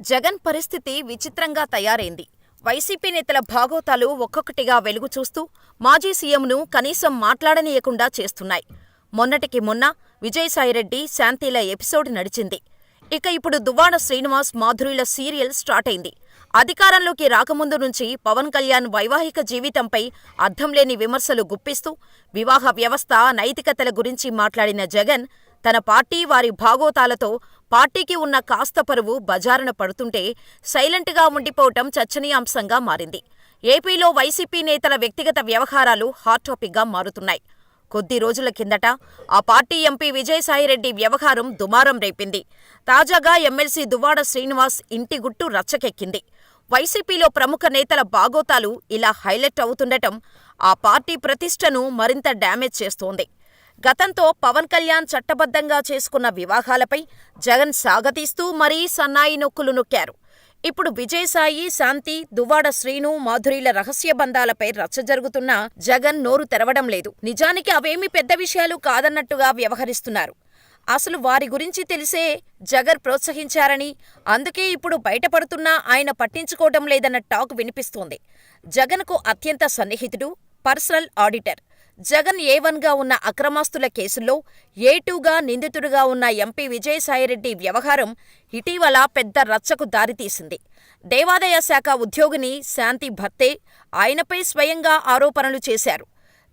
జగన్ పరిస్థితి విచిత్రంగా తయారైంది. వైసీపీ నేతల భాగోతాలు ఒక్కొక్కటిగా వెలుగు చూస్తూ మాజీ సీఎంను కనీసం మాట్లాడనీయకుండా చేస్తున్నాయి. మొన్నటికి మొన్న విజయసాయిరెడ్డి, శాంతిల ఎపిసోడ్ నడిచింది. ఇక ఇప్పుడు దువ్వాడ శ్రీనివాస్, మాధురిల సీరియల్ స్టార్ట్ అయింది అధికారంలోకి రాకముందు నుంచి పవన్ కళ్యాణ్ వైవాహిక జీవితంపై అర్థంలేని విమర్శలు గుప్పిస్తూ వివాహ వ్యవస్థ, నైతికతల గురించి మాట్లాడిన జగన్ తన పార్టీ, వారి భాగోతాలతో పార్టీకి ఉన్న కాస్త పరువు బజారున పడుతుంటే సైలెంట్గా ఉండిపోవటం చర్చనీయాంశంగా మారింది. ఏపీలో వైసీపీ నేతల వ్యక్తిగత వ్యవహారాలు హాట్ టాపిక్గా మారుతున్నాయి. కొద్ది రోజుల కిందట ఆ పార్టీ ఎంపీ విజయసాయిరెడ్డి వ్యవహారం దుమారం రేపింది. తాజాగా ఎమ్మెల్సీ దువ్వాడ శ్రీనివాస్ ఇంటి గుట్టు రచ్చకెక్కింది. వైసీపీలో ప్రముఖ నేతల బాగోతాలు ఇలా హైలైట్ అవుతుండటం ఆ పార్టీ ప్రతిష్టను మరింత డ్యామేజ్ చేస్తోంది. గతంతో పవన్ కళ్యాణ్ చట్టబద్ధంగా చేసుకున్న వివాహాలపై జగన్ సాగతీస్తూ మరీ సన్నాయి నొక్కులు నొక్కారు. ఇప్పుడు విజయసాయి, శాంతి, దువ్వాడ శ్రీను, మాధురీల రహస్య బంధాలపై రచ్చ జరుగుతున్నా జగన్ నోరు తెరవడం లేదు. నిజానికి అవేమీ పెద్ద విషయాలు కాదన్నట్టుగా వ్యవహరిస్తున్నారు. అసలు వారి గురించి తెలిసే జగన్ ప్రోత్సహించారని, అందుకే ఇప్పుడు బయటపడుతున్నా ఆయన పట్టించుకోవడం లేదన్న టాక్ వినిపిస్తోంది. జగన్కు అత్యంత సన్నిహితుడు, పర్సనల్ ఆడిటర్. జగన్ ఏ వన్గా ఉన్న అక్రమాస్తుల కేసుల్లో ఏ టూగా నిందితుడిగా ఉన్న ఎంపీ విజయసాయిరెడ్డి వ్యవహారం ఇటీవల పెద్ద రచ్చకు దారితీసింది. దేవాదాయ శాఖ ఉద్యోగిని శాంతి భర్తే ఆయనపై స్వయంగా ఆరోపణలు చేశారు.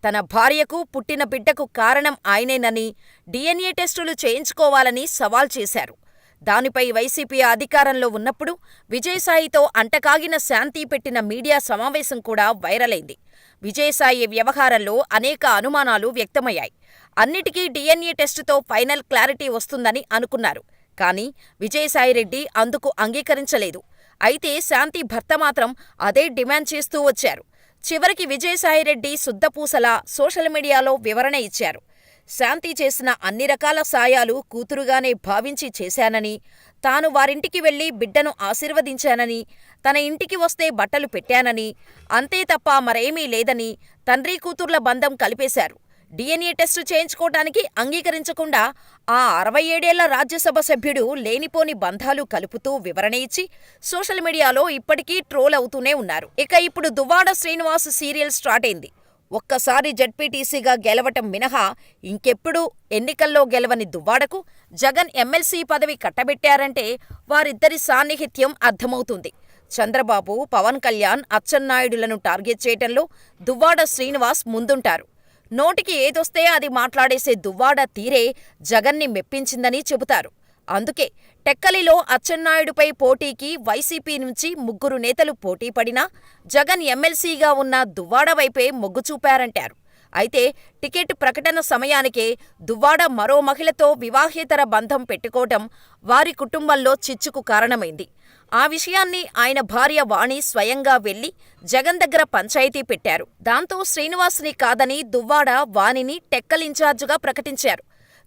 తన భార్యకు పుట్టిన బిడ్డకు కారణం ఆయనేనని, డిఎన్ఏ టెస్టులు చేయించుకోవాలని సవాల్ చేశారు. దానిపై వైసీపీ అధికారంలో ఉన్నప్పుడు విజయసాయితో అంటకాగిన శాంతి పెట్టిన మీడియా సమావేశం కూడా వైరలైంది. విజయసాయి వ్యవహారంలో అనేక అనుమానాలు వ్యక్తమయ్యాయి. అన్నిటికీ డిఎన్ఏ టెస్టుతో ఫైనల్ క్లారిటీ వస్తుందని అనుకున్నారు. కానీ విజయసాయిరెడ్డి అందుకు అంగీకరించలేదు. అయితే శాంతి భర్త మాత్రం అదే డిమాండ్ చేస్తూ వచ్చారు. చివరికి విజయసాయిరెడ్డి శుద్ధపూసలా సోషల్ మీడియాలో వివరణ ఇచ్చారు. శాంతి చేసిన అన్ని రకాల సాయాలు కూతురుగానే భావించి చేశానని, తాను వారింటికి వెళ్ళి బిడ్డను ఆశీర్వదించానని, తన ఇంటికి వస్తే బట్టలు పెట్టానని, అంతే తప్ప మరేమీ లేదని తండ్రీ కూతుర్ల బంధం కలిపేశారు. డిఎన్ఏ టెస్టు చేయించుకోటానికి అంగీకరించకుండా ఆ అరవై ఏడేళ్ళ రాజ్యసభ సభ్యుడు లేనిపోని బంధాలు కలుపుతూ వివరణ ఇచ్చి సోషల్ మీడియాలో ఇప్పటికీ ట్రోల్ అవుతూనే ఉన్నారు. ఇక ఇప్పుడు దువ్వాడ శ్రీనివాస్ సీరియల్ స్టార్ట్ అయింది ఒక్కసారి జడ్పీటీసీగా గెలవటం మినహా ఇంకెప్పుడూ ఎన్నికల్లో గెలవని దువ్వాడకు జగన్ ఎమ్మెల్సీ పదవి కట్టబెట్టారంటే వారిద్దరి సాన్నిహిత్యం అర్థమవుతుంది. చంద్రబాబు, పవన్ కళ్యాణ్, అచ్చెన్నాయుడులను టార్గెట్ చేయటంలో దువ్వాడ శ్రీనివాస్ ముందుంటారు. నోటికి ఏదొస్తే అది మాట్లాడేసే దువ్వాడ తీరే జగన్ని మెప్పించిందని చెబుతారు. అందుకే టెక్కలిలో అచ్చెన్నాయుడుపై పోటీకి వైసీపీ నుంచి ముగ్గురు నేతలు పోటీపడినా జగన్ ఎమ్మెల్సీగా ఉన్న దువ్వాడ వైపే మొగ్గు చూపారంటారు. అయితే టికెట్ ప్రకటన సమయానికే దువ్వాడ మరో మహిళతో వివాహేతర బంధం పెట్టుకోవటం వారి కుటుంబంలో చిచ్చుకు కారణమైంది. ఆ విషయాన్ని ఆయన భార్య వాణి స్వయంగా వెళ్ళి జగన్ దగ్గర పంచాయతీ పెట్టారు. దాంతో శ్రీనివాస్ని కాదని దువ్వాడ వాణిని టెక్కల్ ఇన్ఛార్జుగా ప్రకటించారు.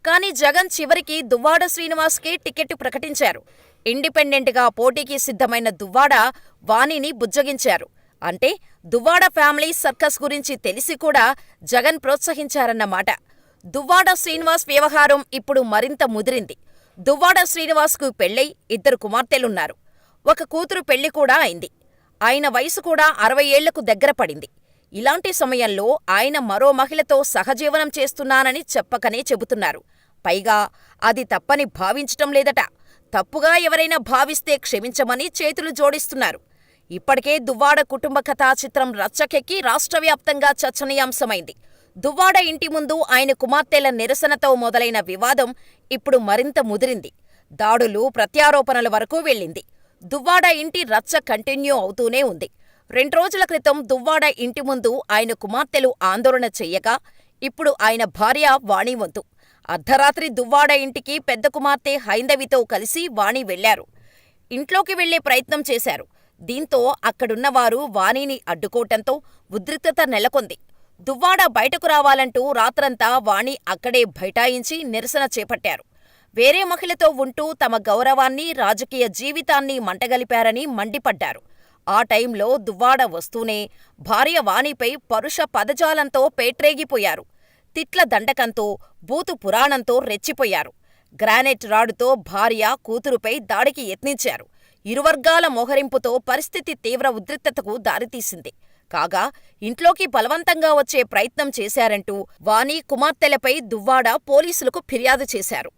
కానీ జగన్ చివరికి దువ్వాడ శ్రీనివాస్కే టికెట్ ప్రకటించారు. ఇండిపెండెంట్గా పోటీకి సిద్ధమైన దువ్వాడ వాణిని బుజ్జగించారు. అంటే దువ్వాడ ఫ్యామిలీ సర్కస్ గురించి తెలిసి కూడా జగన్ ప్రోత్సహించారన్నమాట. దువ్వాడ శ్రీనివాస్ వ్యవహారం ఇప్పుడు మరింత ముదిరింది. దువ్వాడ శ్రీనివాస్కు పెళ్ళై ఇద్దరు కుమార్తెలున్నారు. ఒక కూతురు పెళ్ళి కూడా అయింది. ఆయన వయసు కూడా అరవై ఏళ్ళకు దగ్గర పడింది. ఇలాంటి సమయంలో ఆయన మరో మహిళతో సహజీవనం చేస్తున్నానని చెప్పకనే చెబుతున్నారు. పైగా అది తప్పని భావించటం లేదట. తప్పుగా ఎవరైనా భావిస్తే క్షమించమని చేతులు జోడిస్తున్నారు. ఇప్పటికే దువ్వాడ కుటుంబ కథా చిత్రం రచ్చకెక్కి రాష్ట్రవ్యాప్తంగా చర్చనీయాంశమైంది. దువ్వాడ ఇంటి ముందు ఆయన కుమార్తెల నిరసనతో మొదలైన వివాదం ఇప్పుడు మరింత ముదిరింది. దాడులు, ప్రత్యారోపణల వరకు వెళ్ళింది. దువ్వాడ ఇంటి రచ్చ కంటిన్యూ అవుతూనే ఉంది. రెండ్రోజుల క్రితం దువ్వాడ ఇంటి ముందు ఆయన కుమార్తెలు ఆందోళన చెయ్యగా ఇప్పుడు ఆయన భార్య వాణివంతు అర్ధరాత్రి దువ్వాడ ఇంటికి పెద్ద కుమార్తె హైందవితో కలిసి వాణి వెళ్ళారు. ఇంట్లోకి వెళ్ళే ప్రయత్నం చేశారు. దీంతో అక్కడున్నవారు వాణిని అడ్డుకోవటంతో ఉద్రిక్తత నెలకొంది. దువ్వాడ బయటకు రావాలంటూ రాత్రంతా వాణి అక్కడే బైఠాయించి నిరసన చేపట్టారు. వేరే మహిళతో ఉంటూ తమ గౌరవాన్ని, రాజకీయ జీవితాన్ని మంటగలిపారని మండిపడ్డారు. ఆ టైంలో దువ్వాడ వస్తూనే భార్య వాణిపై పరుష పదజాలంతో పేట్రేగిపోయారు. తిట్ల దండకంతో, బూతు పురాణంతో రెచ్చిపోయారు. గ్రానైట్ రాడుతో భార్య, కూతురుపై దాడికి యత్నించారు. ఇరువర్గాల మోహరింపుతో పరిస్థితి తీవ్ర ఉద్రిక్తతకు దారితీసింది. కాగా, ఇంట్లోకి బలవంతంగా వచ్చే ప్రయత్నం చేశారంటూ వాణి కుమార్తెలపై దువ్వాడ పోలీసులకు ఫిర్యాదు చేశారు.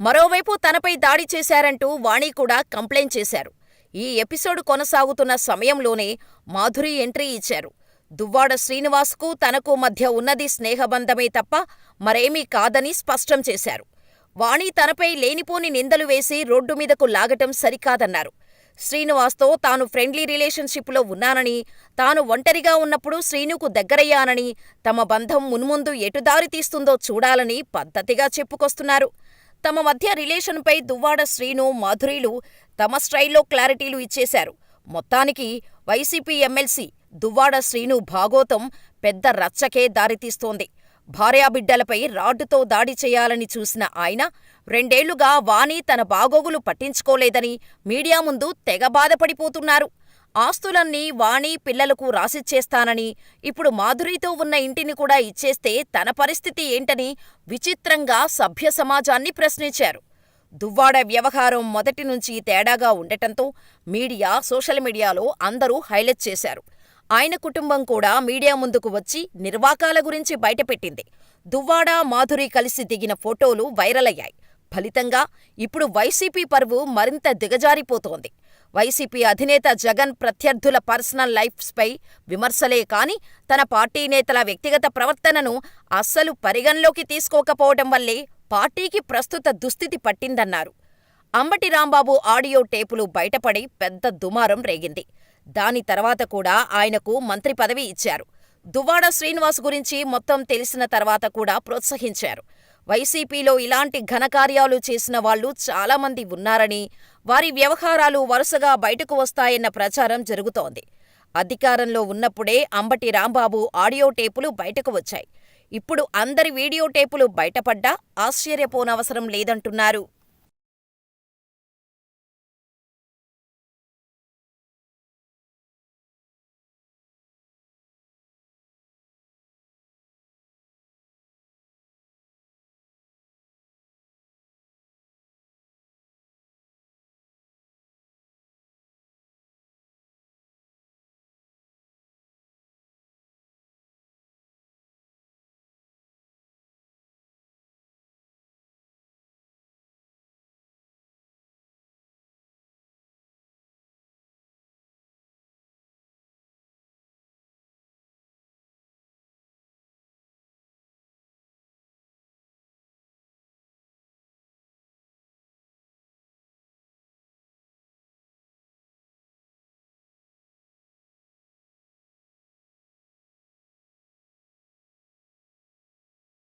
మరోవైపు తనపై దాడి చేశారంటూ వాణి కూడా కంప్లైంట్ చేశారు. ఈ ఎపిసోడ్ కొనసాగుతున్న సమయంలోనే మాధురి ఎంట్రీ ఇచ్చారు. దువ్వాడ శ్రీనివాస్కు తనకు మధ్య ఉన్నది స్నేహబంధమే తప్ప మరేమీ కాదని స్పష్టం చేశారు. వాణి తనపై లేనిపోని నిందలు వేసి రోడ్డు మీదకు లాగటం సరికాదన్నారు. శ్రీనివాస్తో తాను ఫ్రెండ్లీ రిలేషన్షిప్లో ఉన్నానని, తాను ఒంటరిగా ఉన్నప్పుడు శ్రీనుకు దగ్గరయ్యానని, తమ బంధం మున్ముందు ఎటు దారితీస్తుందో చూడాలని పద్ధతిగా చెప్పుకొస్తున్నారు. తమ మధ్య రిలేషన్పై దువ్వాడ శ్రీను, మాధురిలు తమ స్టైల్లో క్లారిటీలు ఇచ్చేశారు. మొత్తానికి వైసీపీ ఎమ్మెల్సీ దువ్వాడ శ్రీను భాగోతం పెద్ద రచ్చకే దారితీస్తోంది. భార్యాబిడ్డలపై రాడ్డుతో దాడి చేయాలని చూసిన ఆయన రెండేళ్ళుగా వాణి తన బాగోగులు పట్టించుకోలేదని మీడియా ముందు తెగ బాధపడిపోతున్నారు. ఆస్తులన్నీ వాణి పిల్లలకు రాసిచ్చేస్తానని, ఇప్పుడు మాధురితో ఉన్న ఇంటిని కూడా ఇచ్చేస్తే తన పరిస్థితి ఏంటని విచిత్రంగా సభ్య సమాజాన్ని ప్రశ్నించారు. దువ్వాడ వ్యవహారం మొదటి నుంచి తేడాగా ఉండటంతో మీడియా, సోషల్ మీడియాలో అందరూ హైలైట్ చేశారు. ఆయన కుటుంబం కూడా మీడియా ముందుకు వచ్చి నిర్వాకాల గురించి బయటపెట్టింది. దువ్వాడ, మాధురి కలిసి దిగిన ఫోటోలు వైరలయ్యాయి. ఫలితంగా ఇప్పుడు వైసీపీ పరువు మరింత దిగజారిపోతోంది. వైసీపీ అధినేత జగన్ ప్రత్యర్థుల పర్సనల్ లైఫ్స్పై విమర్శలే కాని తన పార్టీ నేతల వ్యక్తిగత ప్రవర్తనను అస్సలు పరిగణలోకి తీసుకోకపోవటం వల్లే పార్టీకి ప్రస్తుత దుస్థితి పట్టిందన్నారు. అంబటి రాంబాబు ఆడియో టేపులు బయటపడి పెద్ద దుమారం రేగింది. దాని తర్వాత కూడా ఆయనకు మంత్రి పదవి ఇచ్చారు. దువ్వాడ శ్రీనివాస్ గురించి మొత్తం తెలిసిన తర్వాత కూడా ప్రోత్సహించారు. వైసీపీలో ఇలాంటి ఘనకార్యాలు చేసిన వాళ్ళు చాలామంది ఉన్నారని, వారి వ్యవహారాలు వరుసగా బయటకు వస్తాయన్న ప్రచారం జరుగుతోంది. అధికారంలో ఉన్నప్పుడే అంబటి రాంబాబు ఆడియో టేపులు బయటకు వచ్చాయి. ఇప్పుడు అందరి వీడియో టేపులు బయటపడ్డా ఆశ్చర్యపోనవసరం లేదంటున్నారు.